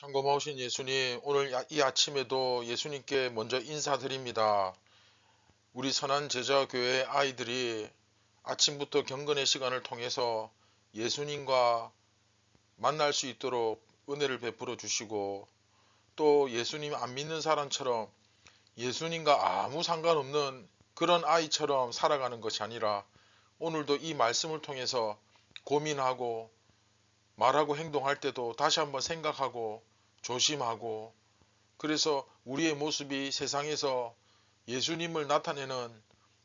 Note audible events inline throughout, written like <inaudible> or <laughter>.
참 고마우신 예수님, 오늘 야- 이 아침에도 예수님께 먼저 인사드립니다. 우리 선한 제자 교회 아이들이 아침부터 경건의 시간을 통해서 예수님과 만날 수 있도록 은혜를 베풀어 주시고 또 예수님 안 믿는 사람처럼 예수님과 아무 상관없는 그런 아이처럼 살아가는 것이 아니라 오늘도 이 말씀을 통해서 고민하고 말하고 행동할 때도 다시 한번 생각하고 조심하고 그래서 우리의 모습이 세상에서 예수님을 나타내는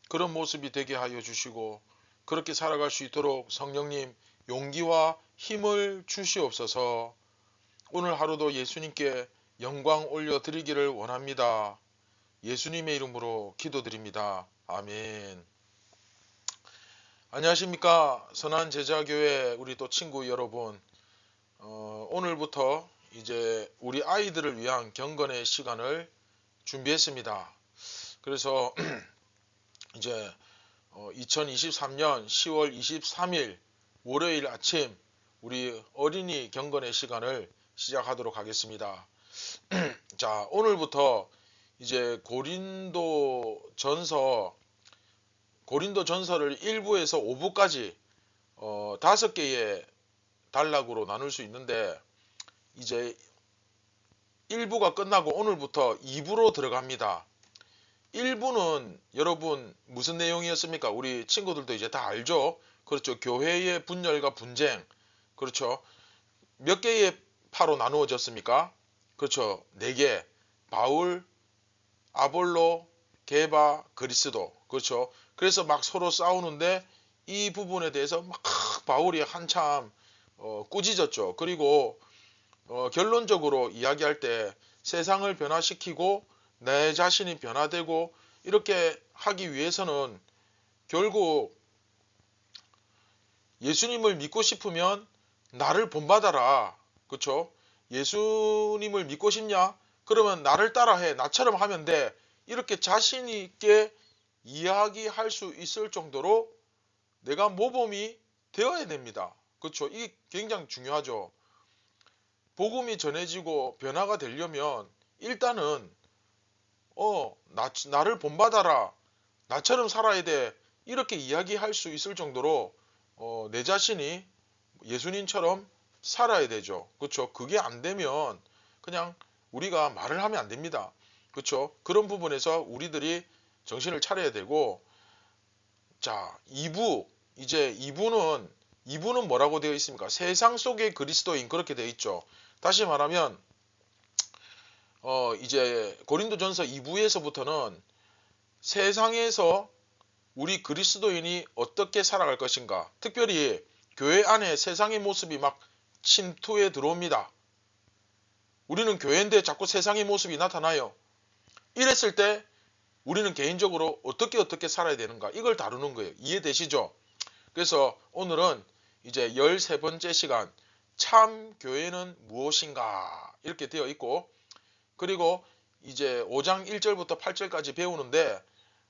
그런 모습이 되게 하여 주시고 그렇게 살아갈 수 있도록 성령님 용기와 힘을 주시옵소서 오늘 하루도 예수님께 영광 올려드리기를 원합니다. 예수님의 이름으로 기도드립니다. 아멘. 안녕하십니까. 선한 제자교회 우리 또 친구 여러분. 어, 오늘부터 이제 우리 아이들을 위한 경건의 시간을 준비했습니다. 그래서 <clears throat> 이제 2023년 10월 23일 월요일 아침 우리 어린이 경건의 시간을 시작하도록 하겠습니다. <clears throat> 자, 오늘부터 이제 고린도 전서 고린도 전서를 1부에서 5부까지 어, 다섯 개의 단락으로 나눌 수 있는데 이제 1부가 끝나고 오늘부터 2부로 들어갑니다. 1부는 여러분 무슨 내용이었습니까? 우리 친구들도 이제 다 알죠? 그렇죠. 교회의 분열과 분쟁. 그렇죠. 몇 개의 파로 나누어졌습니까? 그렇죠. 네 개. 바울, 아볼로, 게바, 그리스도. 그렇죠. 그래서 막 서로 싸우는데 이 부분에 대해서 막 바울이 한참 어, 꾸짖었죠. 그리고 어, 결론적으로 이야기할 때 세상을 변화시키고 내 자신이 변화되고 이렇게 하기 위해서는 결국 예수님을 믿고 싶으면 나를 본받아라. 그렇죠? 예수님을 믿고 싶냐? 그러면 나를 따라해. 나처럼 하면 돼. 이렇게 자신 있게 이야기할 수 있을 정도로 내가 모범이 되어야 됩니다. 그렇죠? 이게 굉장히 중요하죠. 복음이 전해지고 변화가 되려면 일단은 어, 나, 나를 본받아라. 나처럼 살아야 돼. 이렇게 이야기할 수 있을 정도로 어, 내 자신이 예수님처럼 살아야 되죠. 그렇죠? 그게 안 되면 그냥 우리가 말을 하면 안 됩니다. 그렇죠? 그런 부분에서 우리들이 정신을 차려야 되고 자, 2부 이제 2부는 2부는 뭐라고 되어 있습니까? 세상 속의 그리스도인 그렇게 되어 있죠. 다시 말하면 어 이제 고린도전서 2부에서부터는 세상에서 우리 그리스도인이 어떻게 살아갈 것인가 특별히 교회 안에 세상의 모습이 막 침투해 들어옵니다. 우리는 교회인데 자꾸 세상의 모습이 나타나요. 이랬을 때 우리는 개인적으로 어떻게 어떻게 살아야 되는가 이걸 다루는 거예요. 이해되시죠? 그래서 오늘은 이제 13번째 시간 참 교회는 무엇인가? 이렇게 되어 있고 그리고 이제 5장 1절부터 8절까지 배우는데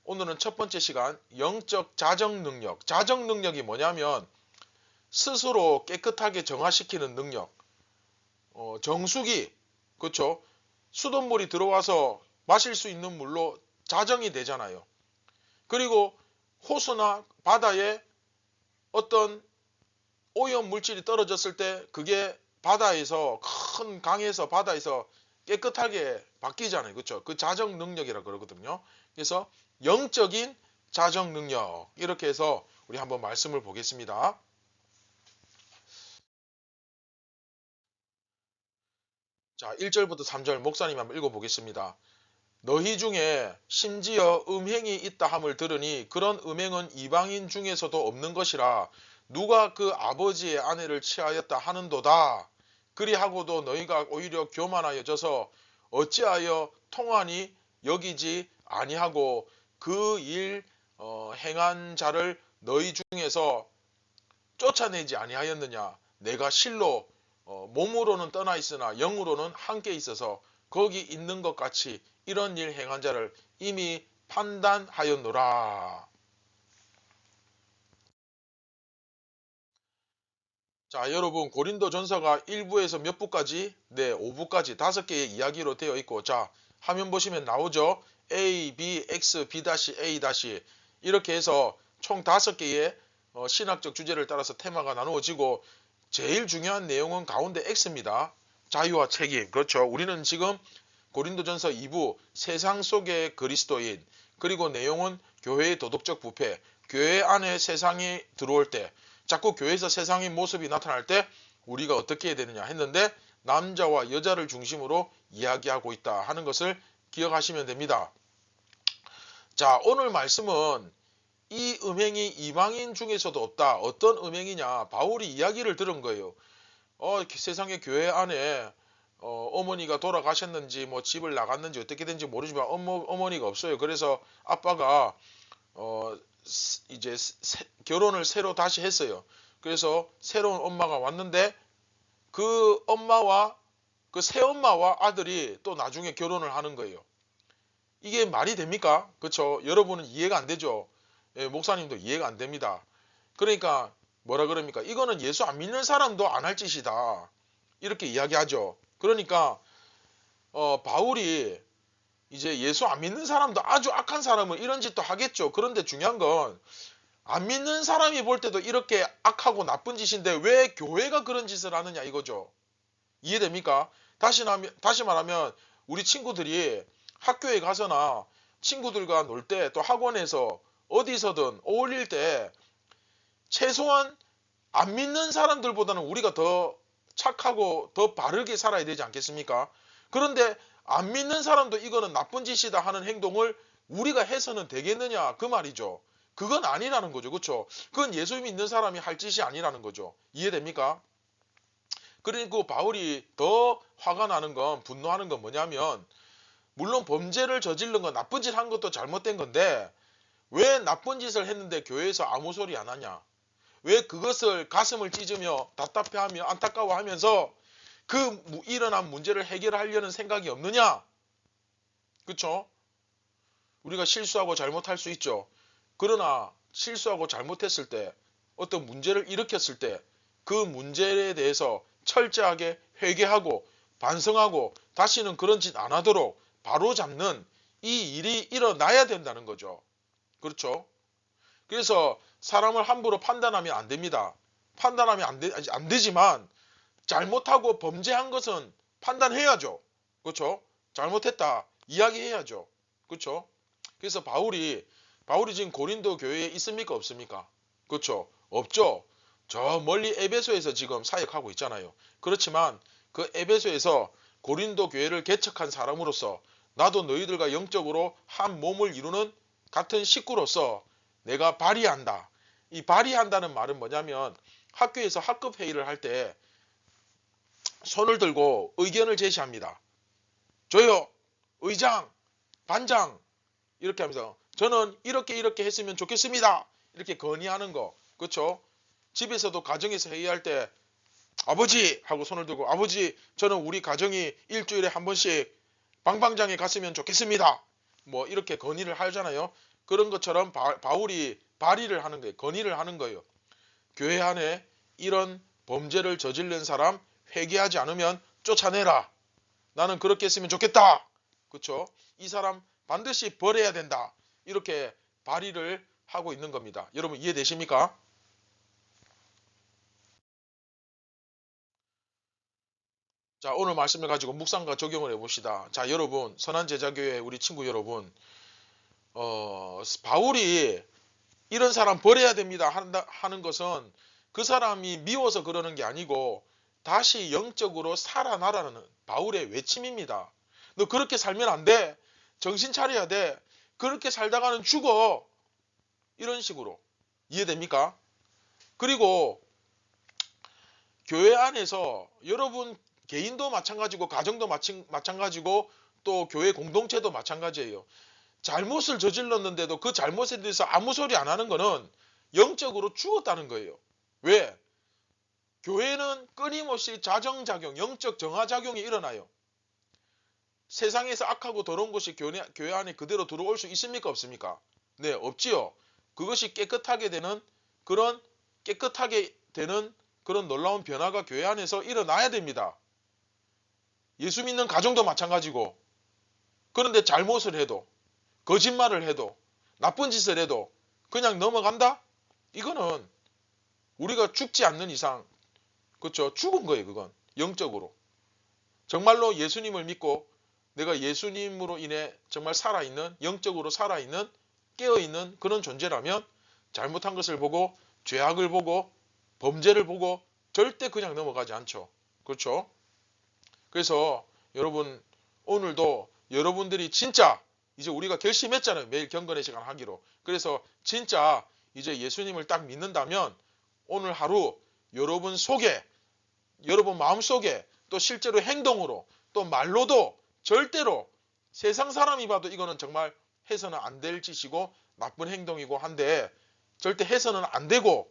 오늘은 첫 번째 시간 영적 자정 능력. 자정 능력이 뭐냐면 스스로 깨끗하게 정화시키는 능력. 어, 정수기. 그렇죠? 수돗물이 들어와서 마실 수 있는 물로 자정이 되잖아요. 그리고 호수나 바다에 어떤 오염 물질이 떨어졌을 때 그게 바다에서 큰 강에서 바다에서 깨끗하게 바뀌잖아요. 그렇죠? 그 자정 능력이라 그러거든요. 그래서 영적인 자정 능력 이렇게 해서 우리 한번 말씀을 보겠습니다. 자, 1절부터 3절 목사님 한번 읽어 보겠습니다. 너희 중에 심지어 음행이 있다 함을 들으니 그런 음행은 이방인 중에서도 없는 것이라 누가 그 아버지의 아내를 취하였다 하는도다. 그리하고도 너희가 오히려 교만하여져서 어찌하여 통하니 여기지 아니하고 그일 어, 행한 자를 너희 중에서 쫓아내지 아니하였느냐. 내가 실로 어, 몸으로는 떠나 있으나 영으로는 함께 있어서 거기 있는 것 같이 이런 일 행한 자를 이미 판단하였노라. 자, 여러분 고린도 전서가 1부에서 몇 부까지? 네, 5부까지 다섯 개의 이야기로 되어 있고 자, 화면 보시면 나오죠. A, B, X, B A 이렇게 해서 총 다섯 개의 어, 신학적 주제를 따라서 테마가 나누어지고 제일 중요한 내용은 가운데 X입니다. 자유와 책임. 그렇죠. 우리는 지금 고린도전서 2부 세상 속의 그리스도인 그리고 내용은 교회의 도덕적 부패, 교회 안에 세상이 들어올 때 자꾸 교회에서 세상의 모습이 나타날 때 우리가 어떻게 해야 되느냐 했는데 남자와 여자를 중심으로 이야기하고 있다 하는 것을 기억하시면 됩니다. 자, 오늘 말씀은 이 음행이 이방인 중에서도 없다. 어떤 음행이냐? 바울이 이야기를 들은 거예요. 어, 세상의 교회 안에 어, 어머니가 돌아가셨는지 뭐 집을 나갔는지 어떻게 된지 모르지만 어머, 어머니가 없어요. 그래서 아빠가 어, 이제 세, 결혼을 새로 다시 했어요. 그래서 새로운 엄마가 왔는데 그 엄마와 그 새엄마와 아들이 또 나중에 결혼을 하는 거예요. 이게 말이 됩니까? 그렇죠? 여러분은 이해가 안 되죠. 예, 목사님도 이해가 안 됩니다. 그러니까 뭐라 그럽니까? 이거는 예수 안 믿는 사람도 안 할 짓이다. 이렇게 이야기하죠. 그러니까 어, 바울이 이제 예수 안 믿는 사람도 아주 악한 사람은 이런 짓도 하겠죠. 그런데 중요한 건 안 믿는 사람이 볼 때도 이렇게 악하고 나쁜 짓인데 왜 교회가 그런 짓을 하느냐 이거죠. 이해됩니까? 다시, 다시 말하면 우리 친구들이 학교에 가서나 친구들과 놀 때 또 학원에서 어디서든 어울릴 때 최소한 안 믿는 사람들보다는 우리가 더 착하고 더 바르게 살아야 되지 않겠습니까? 그런데 안 믿는 사람도 이거는 나쁜 짓이다 하는 행동을 우리가 해서는 되겠느냐 그 말이죠. 그건 아니라는 거죠. 그렇죠? 그건 예수 믿는 사람이 할 짓이 아니라는 거죠. 이해됩니까? 그리고 바울이 더 화가 나는 건 분노하는 건 뭐냐면 물론 범죄를 저지른 건 나쁜 짓 한 것도 잘못된 건데 왜 나쁜 짓을 했는데 교회에서 아무 소리 안 하냐? 왜 그것을 가슴을 찢으며 답답해하며 안타까워하면서 그 일어난 문제를 해결하려는 생각이 없느냐? 그쵸? 우리가 실수하고 잘못할 수 있죠. 그러나 실수하고 잘못했을 때 어떤 문제를 일으켰을 때 그 문제에 대해서 철저하게 회개하고 반성하고 다시는 그런 짓 안 하도록 바로 잡는 이 일이 일어나야 된다는 거죠. 그렇죠? 그래서 사람을 함부로 판단하면 안 됩니다. 판단하면 안, 되, 안 되지만 잘못하고 범죄한 것은 판단해야죠. 그렇죠? 잘못했다. 이야기해야죠. 그렇죠? 그래서 바울이 바울이 지금 고린도 교회에 있습니까? 없습니까? 그렇죠? 없죠. 저 멀리 에베소에서 지금 사역하고 있잖아요. 그렇지만 그 에베소에서 고린도 교회를 개척한 사람으로서 나도 너희들과 영적으로 한 몸을 이루는 같은 식구로서 내가 발의한다. 이 발의한다는 말은 뭐냐면 학교에서 학급 회의를 할 때 손을 들고 의견을 제시합니다. 저요, 의장, 반장 이렇게 하면서 저는 이렇게 이렇게 했으면 좋겠습니다. 이렇게 건의하는 거. 그렇죠? 집에서도 가정에서 회의할 때 아버지 하고 손을 들고 아버지 저는 우리 가정이 일주일에 한 번씩 방방장에 갔으면 좋겠습니다. 뭐 이렇게 건의를 하잖아요. 그런 것처럼 바, 바울이 발의를 하는 거예요. 건의를 하는 거예요. 교회 안에 이런 범죄를 저지른 사람 회개하지 않으면 쫓아내라. 나는 그렇게 했으면 좋겠다. 그렇죠? 이 사람 반드시 벌해야 된다. 이렇게 발의를 하고 있는 겁니다. 여러분 이해되십니까? 자 오늘 말씀을 가지고 묵상과 적용을 해봅시다. 자 여러분 선한 제자교회 우리 친구 여러분 어, 바울이 이런 사람 버려야 됩니다 하는 것은 그 사람이 미워서 그러는 게 아니고 다시 영적으로 살아나라는 바울의 외침입니다. 너 그렇게 살면 안 돼. 정신 차려야 돼. 그렇게 살다가는 죽어. 이런 식으로. 이해됩니까? 그리고 교회 안에서 여러분 개인도 마찬가지고 가정도 마찬가지고 또 교회 공동체도 마찬가지예요. 잘못을 저질렀는데도 그 잘못에 대해서 아무 소리 안 하는 거는 영적으로 죽었다는 거예요. 왜? 교회는 끊임없이 자정작용, 영적 정화작용이 일어나요. 세상에서 악하고 더러운 것이 교회, 교회 안에 그대로 들어올 수 있습니까? 없습니까? 네, 없지요. 그것이 깨끗하게 되는 그런 깨끗하게 되는 그런 놀라운 변화가 교회 안에서 일어나야 됩니다. 예수 믿는 가정도 마찬가지고 그런데 잘못을 해도 거짓말을 해도 나쁜 짓을 해도 그냥 넘어간다? 이거는 우리가 죽지 않는 이상 그렇죠 죽은 거예요 그건. 영적으로. 정말로 예수님을 믿고 내가 예수님으로 인해 정말 살아있는 영적으로 살아있는 깨어있는 그런 존재라면 잘못한 것을 보고 죄악을 보고 범죄를 보고 절대 그냥 넘어가지 않죠. 그렇죠? 그래서 여러분 오늘도 여러분들이 진짜 이제 우리가 결심했잖아요. 매일 경건의 시간 하기로. 그래서 진짜 이제 예수님을 딱 믿는다면 오늘 하루 여러분 속에 여러분 마음속에 또 실제로 행동으로 또 말로도 절대로 세상 사람이 봐도 이거는 정말 해서는 안 될 짓이고 나쁜 행동이고 한데 절대 해서는 안 되고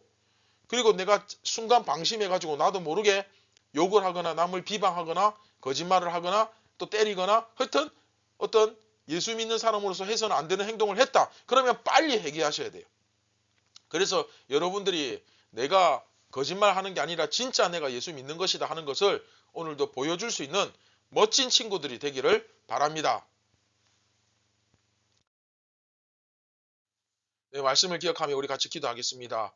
그리고 내가 순간 방심해 가지고 나도 모르게 욕을 하거나 남을 비방하거나 거짓말을 하거나 또 때리거나 하여튼 어떤 예수 믿는 사람으로서 해서는 안 되는 행동을 했다. 그러면 빨리 회개하셔야 돼요. 그래서 여러분들이 내가 거짓말 하는 게 아니라 진짜 내가 예수 믿는 것이다 하는 것을 오늘도 보여줄 수 있는 멋진 친구들이 되기를 바랍니다. 네, 말씀을 기억하며 우리 같이 기도하겠습니다.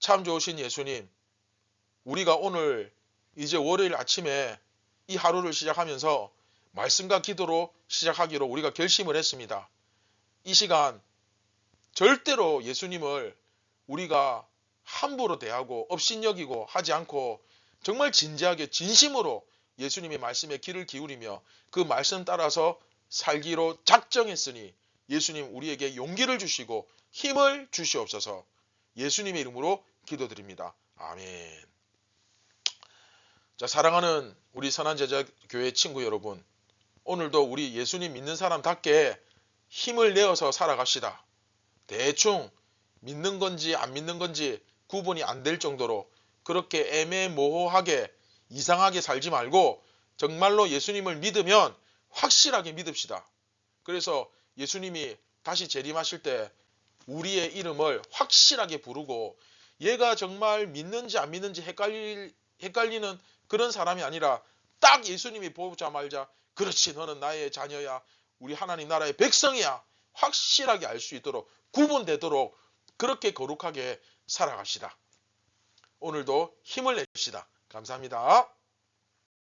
참 좋으신 예수님, 우리가 오늘 이제 월요일 아침에 이 하루를 시작하면서 말씀과 기도로 시작하기로 우리가 결심을 했습니다. 이 시간 절대로 예수님을 우리가 함부로 대하고 업신여기고 하지 않고 정말 진지하게 진심으로 예수님의 말씀에 귀를 기울이며 그 말씀 따라서 살기로 작정했으니 예수님 우리에게 용기를 주시고 힘을 주시옵소서 예수님의 이름으로 기도드립니다. 아멘. 자, 사랑하는 우리 선한 제자 교회 친구 여러분. 오늘도 우리 예수님 믿는 사람답게 힘을 내어서 살아갑시다. 대충 믿는 건지 안 믿는 건지 구분이 안 될 정도로 그렇게 애매모호하게 이상하게 살지 말고 정말로 예수님을 믿으면 확실하게 믿읍시다. 그래서 예수님이 다시 재림하실 때 우리의 이름을 확실하게 부르고 얘가 정말 믿는지 안 믿는지 헷갈리, 헷갈리는 그런 사람이 아니라 딱 예수님이 보자말자 그렇지 너는 나의 자녀야 우리 하나님 나라의 백성이야 확실하게 알 수 있도록 구분되도록 그렇게 거룩하게 살아갑시다. 오늘도 힘을 내십시다. 감사합니다.